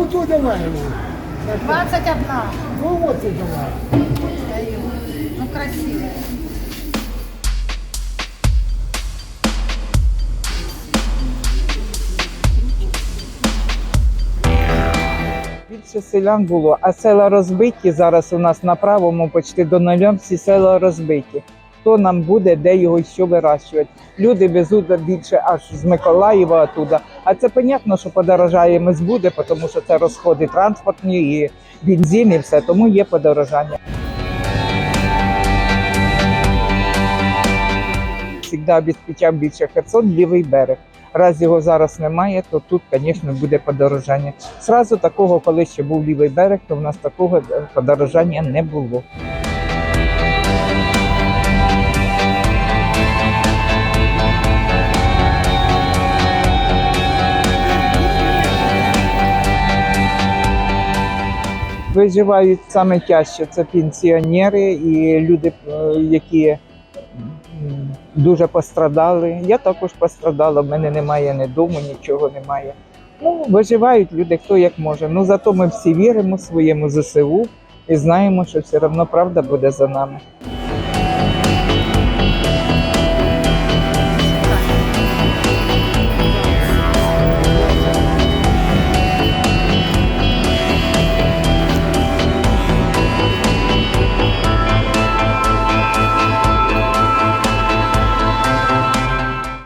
вот тут давай 21. Ну вот и давай. Даю. Ну, красиво. Більше селян було, а села розбиті зараз у нас на правому почти до нуля всі села розбиті. Хто нам буде, де його і що вирощувати? Люди везуть більше аж з Миколаєва оттуда. А це понятно, що подорожає мис буде, тому що це розходи транспортні і бензин, і все, тому є подорожання. Завжди обезпечав більше Херсон, лівий берег. Раз його зараз немає, то тут, звісно, буде подорожання. Зразу такого, коли ще був лівий берег, то в нас такого подорожання не було. Виживають саме тяжче це пенсіонери і люди, е, які дуже пострадали. Я також пострадала, в мене немає ні дому, нічого немає. Ну, виживають люди, хто як може. Ну зато ми всі віримо своєму ЗСУ і знаємо, що все одно правда буде за нами.